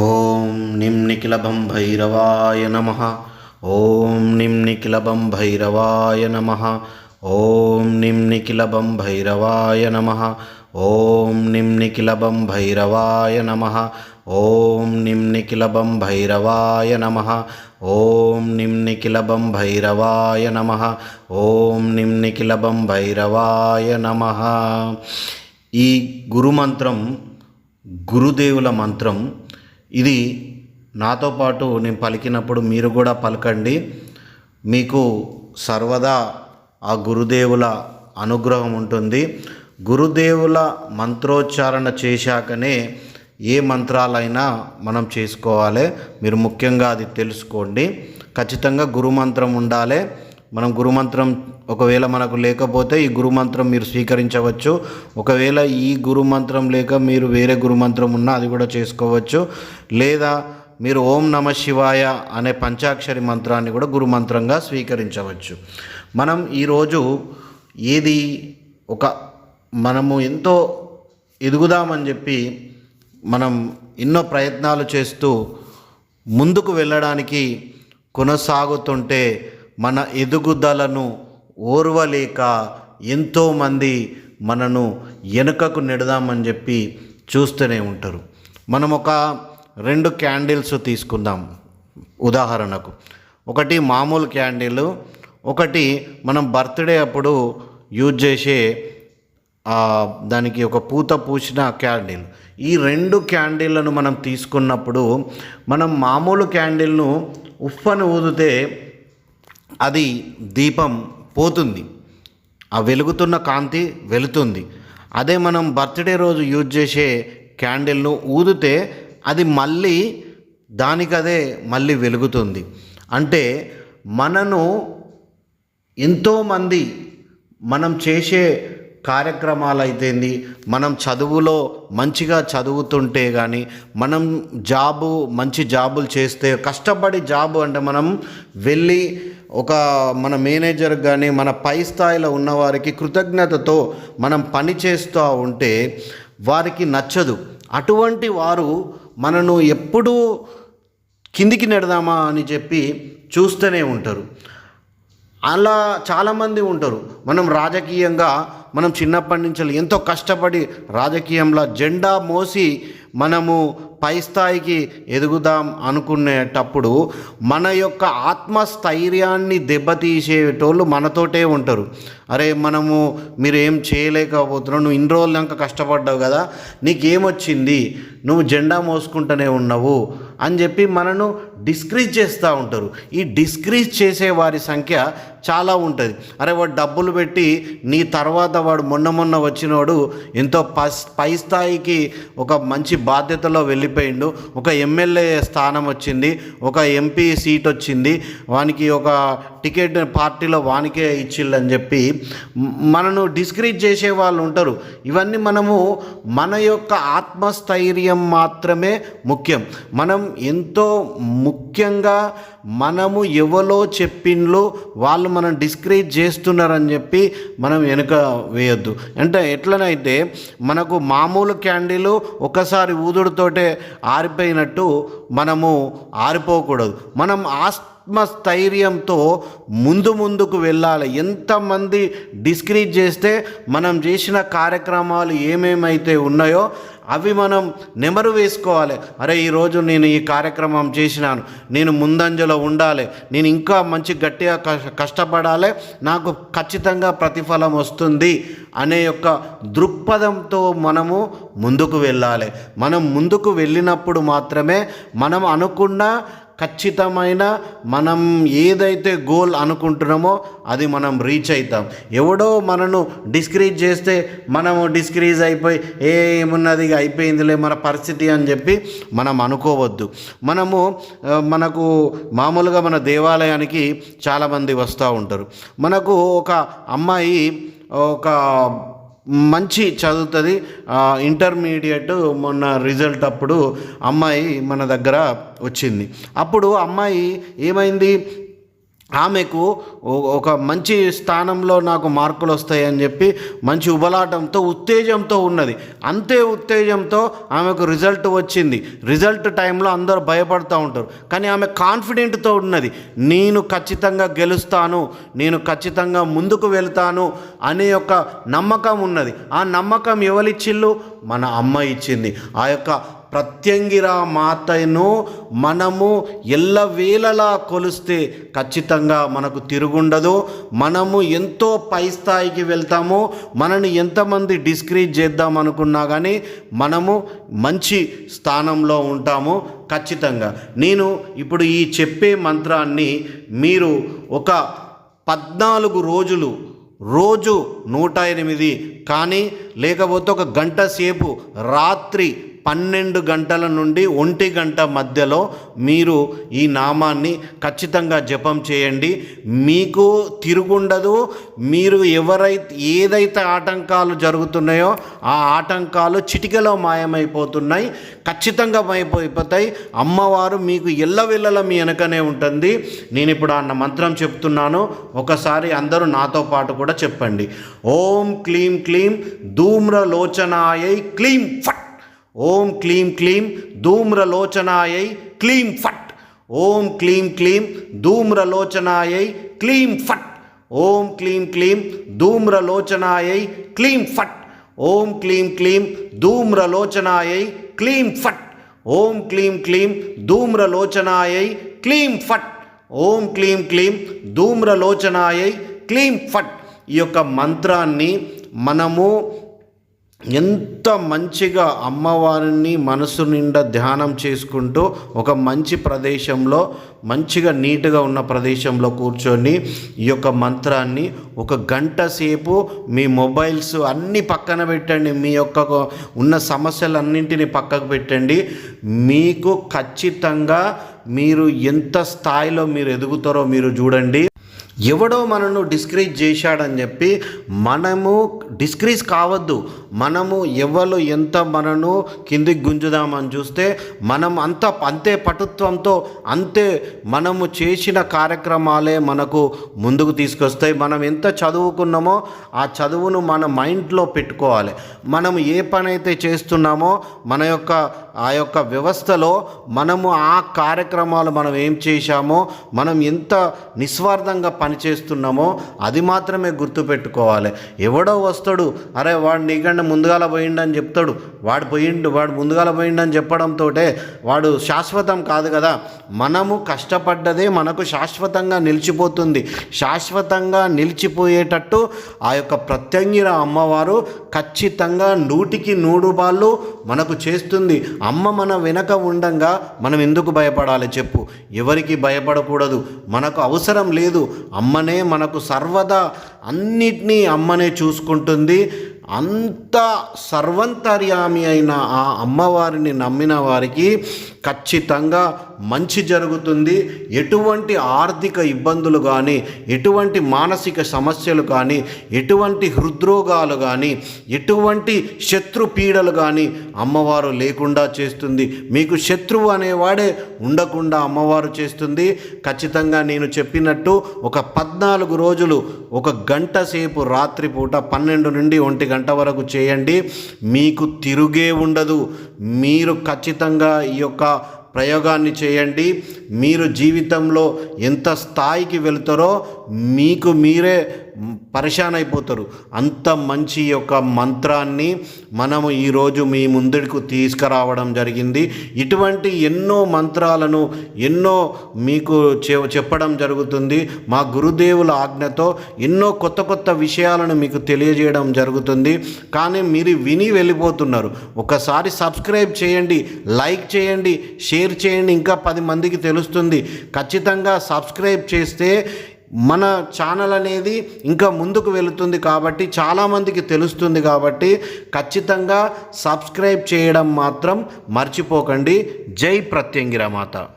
ॐ निम्निकिलभं भैरवाय नमः ॐ निम्निकिलभं भैरवाय नमः ॐ निम्निकिलभं भैरवाय नमः ॐ निम्निकिलभं भैरवाय नमः ॐ निम्निकिलभं भैरवाय नमः ॐ निम्निकिलभं भैरवाय नमः ॐ निम्निकिलभं भैरवाय नमः ఈ గురుమంత్రం గురుదేవుల మంత్రం ఇది నాతో పాటు నేను పలికినప్పుడు మీరు కూడా పలకండి. మీకు సర్వదా ఆ గురుదేవుల అనుగ్రహం ఉంటుంది. గురుదేవుల మంత్రోచ్చారణ చేశాకనే ఏ మంత్రాలైనా మనం చేసుకోవాలి. మీరు ముఖ్యంగా అది తెలుసుకోండి. ఖచ్చితంగా గురు మంత్రం ఉండాలి. మనం గురుమంత్రం ఒకవేళ మనకు లేకపోతే ఈ గురుమంత్రం మీరు స్వీకరించవచ్చు. ఒకవేళ ఈ గురుమంత్రం లేక మీరు వేరే గురుమంత్రం ఉన్నా అది కూడా చేసుకోవచ్చు. లేదా మీరు ఓం నమ శివాయ అనే పంచాక్షరి మంత్రాన్ని కూడా గురుమంత్రంగా స్వీకరించవచ్చు. మనం ఈరోజు ఏది ఒక మనము ఎంతో ఎదుగుదామని చెప్పి మనం ఎన్నో ప్రయత్నాలు చేస్తూ ముందుకు వెళ్ళడానికి కొనసాగుతుంటే మన ఎదుగుదలను ఓర్వలేక ఎంతోమంది మనను వెనుకకు నెడదామని చెప్పి చూస్తూనే ఉంటారు. మనం ఒక రెండు క్యాండిల్స్ తీసుకుందాం ఉదాహరణకు. ఒకటి మామూలు క్యాండిల్ ఒకటి మనం బర్త్డే అప్పుడు యూజ్ చేసే దానికి ఒక పూత పూసిన క్యాండిల్. ఈ రెండు క్యాండిళ్ళను మనం తీసుకున్నప్పుడు మనం మామూలు క్యాండిల్ను ఉఫ్ఫను ఊదితే అది దీపం పోతుంది. ఆ వెలుగుతున్న కాంతి వెళుతుంది అదే మనం బర్త్డే రోజు యూజ్ చేసే క్యాండిల్ను ఊదితే అది మళ్ళీ దానికదే మళ్ళీ వెలుగుతుంది. అంటే మనను ఎంతోమంది మనం చేసే కార్యక్రమాలు అయితేంది మనం చదువులో మంచిగా చదువుతుంటే కానీ మనం జాబు మంచి జాబులు చేస్తే కష్టపడి జాబు అంటే మనం వెళ్ళి ఒక మన మేనేజర్ కానీ మన పై స్థాయిలో ఉన్నవారికి కృతజ్ఞతతో మనం పని చేస్తూ ఉంటే వారికి నచ్చదు. అటువంటి వారు మనను ఎప్పుడూ కిందికి నెడదామా అని చెప్పి చూస్తూనే ఉంటారు. అలా చాలామంది ఉంటారు. మనం రాజకీయంగా మనం చిన్నప్పటి నుంచి ఎంతో కష్టపడి రాజకీయంలో జెండా మోసి మనము పై స్థాయికి ఎదుగుదాం అనుకునేటప్పుడు మన యొక్క ఆత్మస్థైర్యాన్ని దెబ్బతీసేటోళ్ళు మనతోటే ఉంటారు. అరే మనము మీరు ఏం చేయలేకపోతున్నావు నువ్వు ఇన్ని రోజులు కష్టపడ్డావు కదా నీకేమొచ్చింది నువ్వు జెండా మోసుకుంటూనే ఉన్నావు అని చెప్పి మనను డిస్క్రీజ్ చేస్తూ ఉంటారు. ఈ డిస్క్రీజ్ చేసే వారి సంఖ్య చాలా ఉంటుంది. అరే వాడు డబ్బులు పెట్టి నీ తర్వాత వాడు మొన్న మొన్న వచ్చినోడు ఎంతో పై స్థాయికి ఒక మంచి బాధ్యతలో వెళ్ళిపోయిండు. ఒక ఎమ్మెల్యే స్థానం వచ్చింది. ఒక ఎంపీ సీట్ వచ్చింది. వానికి ఒక టికెట్ పార్టీలో వానికే ఇచ్చిళ్ళని చెప్పి మనను డిస్క్రీజ్ చేసే వాళ్ళు ఉంటారు. ఇవన్నీ మనము మన యొక్క ఆత్మస్థైర్యం మాత్రమే ముఖ్యం. మనం ఎంతో ముఖ్యంగా మనము ఎవలో చెప్పిండ్లు వాళ్ళు మనం డిస్క్రేజ్ చేస్తున్నారని చెప్పి మనం వెనుక వేయొద్దు. అంటే ఎట్లనైతే మనకు మామూలు క్యాండిల్ ఒకసారి ఊదుడుతోటే ఆరిపోయినట్టు మనము ఆరిపోకూడదు. మనం ఆత్మస్థైర్యంతో ముందు ముందుకు వెళ్ళాలి. ఎంతమంది డిస్కరేజ్ చేస్తే మనం చేసిన కార్యక్రమాలు ఏమేమైతే ఉన్నాయో అవి మనం నెమరు వేసుకోవాలి. అరే ఈరోజు నేను ఈ కార్యక్రమం చేసినాను. నేను ముందంజలో ఉండాలి. నేను ఇంకా మంచి గట్టిగా కష్టపడాలి. నాకు ఖచ్చితంగా ప్రతిఫలం వస్తుంది అనే యొక్క దృక్పథంతో మనము ముందుకు వెళ్ళాలి. మనం ముందుకు వెళ్ళినప్పుడు మాత్రమే మనం అనుకున్న ఖచ్చితమైన మనం ఏదైతే గోల్ అనుకుంటున్నామో అది మనం రీచ్ అవుతాం ఎవడో మనను డిస్కరేజ్ చేస్తే మనము డిస్కరేజ్ అయిపోయి ఏ ఏమున్నది అయిపోయిందిలే మన పరిస్థితి అని చెప్పి మనం అనుకోవద్దు. మనము మనకు మామూలుగా మన దేవాలయానికి చాలామంది వస్తూ ఉంటారు. మనకు ఒక అమ్మాయి ఒక మంచి చదువుతుంది. ఇంటర్మీడియట్ మొన్న రిజల్ట్ అప్పుడు అమ్మాయి మన దగ్గర వచ్చింది. అప్పుడు అమ్మాయి ఏమైంది? ఆమెకు ఒక మంచి స్థానంలో నాకు మార్కులు వస్తాయని చెప్పి మంచి ఉబలాటంతో ఉత్తేజంతో ఉన్నది. అంతే ఉత్తేజంతో ఆమెకు రిజల్ట్ వచ్చింది. రిజల్ట్ టైంలో అందరూ భయపడుతూ ఉంటారు. కానీ ఆమె కాన్ఫిడెంట్తో ఉన్నది. నేను ఖచ్చితంగా గెలుస్తాను నేను ఖచ్చితంగా ముందుకు వెళ్తాను అనే ఒక నమ్మకం ఉన్నది. ఆ నమ్మకం ఎవరిచ్చిళ్ళు? మన అమ్మ ఇచ్చింది. ఆ యొక్క ప్రత్యంగిరా మాతను మనము ఎల్లవేళలా కొలిస్తే ఖచ్చితంగా మనకు తిరుగుండదు. మనము ఎంతో పై స్థాయికి వెళ్తాము. మనని ఎంతమంది డిస్క్రీజ్ చేద్దాం అనుకున్నా కానీ మనము మంచి స్థానంలో ఉంటాము ఖచ్చితంగా. నేను ఇప్పుడు ఈ చెప్పే మంత్రాన్ని మీరు ఒక పద్నాలుగు రోజులు రోజు నూట ఎనిమిది కానీ లేకపోతే ఒక గంట సేపు రాత్రి పన్నెండు గంటల నుండి ఒంటి గంట మధ్యలో మీరు ఈ నామాన్ని ఖచ్చితంగా జపం చేయండి. మీకు తిరుగుండదు. మీరు ఎవరైతే ఏదైతే ఆటంకాలు జరుగుతున్నాయో ఆ ఆటంకాలు చిటికలో మాయమైపోతున్నాయి ఖచ్చితంగా మాయమైపోతాయి. అమ్మవారు మీకు ఎల్లవెల్లల మీ వెనకనే ఉంటుంది. నేను ఇప్పుడు అన్న మంత్రం చెప్తున్నాను. ఒకసారి అందరూ నాతో పాటు కూడా చెప్పండి. ఓం క్లీం క్లీం ధూమ్రలోచనాయై క్లీం ఫట్ ఓం క్లీం క్లీం ధూమ్రలోచనాయై క్లీం ఫట్ ఓం క్లీం క్లీం ధూమ్రలోచనాయై క్లీం ఫట్ ఓం క్లీం క్లీం ధూమ్రలోచనాయై క్లీం ఫట్ ఓం క్లీం క్లీం ధూమ్రలోచనాయై క్లీం ఫట్ ఓం క్లీం క్లీం ధూమ్రలోచనాయై క్లీం ఫట్ ఓం క్లీం క్లీం ధూమ్రలోచనాయై క్లీం ఫట్ ఈ యొక్క మంత్రాన్ని మనము ఎంత మంచిగా అమ్మవారిని మనసు నిండా ధ్యానం చేసుకుంటూ ఒక మంచి ప్రదేశంలో మంచిగా నీట్గా ఉన్న ప్రదేశంలో కూర్చొని ఈ యొక్క మంత్రాన్ని ఒక గంట సేపు మీ మొబైల్స్ అన్నీ పక్కన పెట్టండి. మీ యొక్క ఉన్న సమస్యలన్నింటినీ పక్కకు పెట్టండి. మీకు ఖచ్చితంగా మీరు ఎంత స్థాయిలో మీరు ఎదుగుతారో మీరు చూడండి. ఎవడో మనను డిస్కరేజ్ చేశాడని చెప్పి మనము డిస్కరేజ్ కావద్దు. మనము ఎవరు ఎంత మనను కిందికి గుంజుదామని చూస్తే మనం అంత అంతే పటుత్వంతో అంతే మనము చేసిన కార్యక్రమాలే మనకు ముందుకు తీసుకొస్తాయి. మనం ఎంత చదువుకున్నామో ఆ చదువును మన మైండ్లో పెట్టుకోవాలి. మనం ఏ పని అయితే చేస్తున్నామో మన యొక్క ఆ యొక్క వ్యవస్థలో మనము ఆ కార్యక్రమాలు మనం ఏం చేశామో మనం ఎంత నిస్వార్థంగా పనిచేస్తున్నామో అది మాత్రమే గుర్తుపెట్టుకోవాలి. ఎవడో వస్తాడు అరే వాడు నీకంటే ముందుగాల పోయిండని చెప్తాడు. వాడు పోయిండు వాడు ముందుగాల పోయిండని చెప్పడంతో వాడు శాశ్వతం కాదు కదా. మనము కష్టపడ్డదే మనకు శాశ్వతంగా నిలిచిపోతుంది. శాశ్వతంగా నిలిచిపోయేటట్టు ఆ యొక్క ప్రత్యంగిర అమ్మవారు ఖచ్చితంగా నూటికి నూరు బాళ్ళు మనకు చేస్తుంది. అమ్మ మన వెనక ఉండంగా మనం ఎందుకు భయపడాలి చెప్పు. ఎవరికి భయపడకూడదు. మనకు అవసరం లేదు. అమ్మనే మనకు సర్వదా అన్నిటినీ అమ్మనే చూసుకుంటుంది. అంత సర్వంతర్యామి అయిన ఆ అమ్మవారిని నమ్మిన వారికి ఖచ్చితంగా మంచి జరుగుతుంది. ఎటువంటి ఆర్థిక ఇబ్బందులు కానీ ఎటువంటి మానసిక సమస్యలు కానీ ఎటువంటి హృద్రోగాలు కానీ ఎటువంటి శత్రు పీడలు కానీ అమ్మవారు లేకుండా చేస్తుంది. మీకు శత్రువు అనేవాడే ఉండకుండా అమ్మవారు చేస్తుంది. ఖచ్చితంగా నేను చెప్పినట్టు ఒక పద్నాలుగు రోజులు ఒక గంట సేపు రాత్రిపూట పన్నెండు నుండి ఒంటి గంట వరకు చేయండి. మీకు తిరుగే ఉండదు. మీరు ఖచ్చితంగా ఈ యొక్క ప్రయోగాన్ని చేయండి. మీరు జీవితంలో ఎంత స్థాయికి వెళ్తారో మీకు మీరే పరిశాన్ అయిపోతారు. అంత మంచి యొక్క మంత్రాన్ని మనము ఈరోజు మీ ముందుకు తీసుకురావడం జరిగింది. ఇటువంటి ఎన్నో మంత్రాలను ఎన్నో మీకు చె- చెప్పడం జరుగుతుంది. మా గురుదేవుల ఆజ్ఞతో ఎన్నో కొత్త కొత్త విషయాలను మీకు తెలియజేయడం జరుగుతుంది. కానీ మీరు విని వెళ్ళిపోతున్నారు. ఒకసారి సబ్స్క్రైబ్ చేయండి లైక్ చేయండి షేర్ చేయండి. ఇంకా పది మందికి తెలుస్తుంది. ఖచ్చితంగా సబ్స్క్రైబ్ చేస్తే మన ఛానల్ అనేది ఇంకా ముందుకు వెళుతుంది కాబట్టి చాలామందికి తెలుస్తుంది కాబట్టి ఖచ్చితంగా సబ్స్క్రైబ్ చేయడం మాత్రం మర్చిపోకండి. జై ప్రత్యంగిర మాత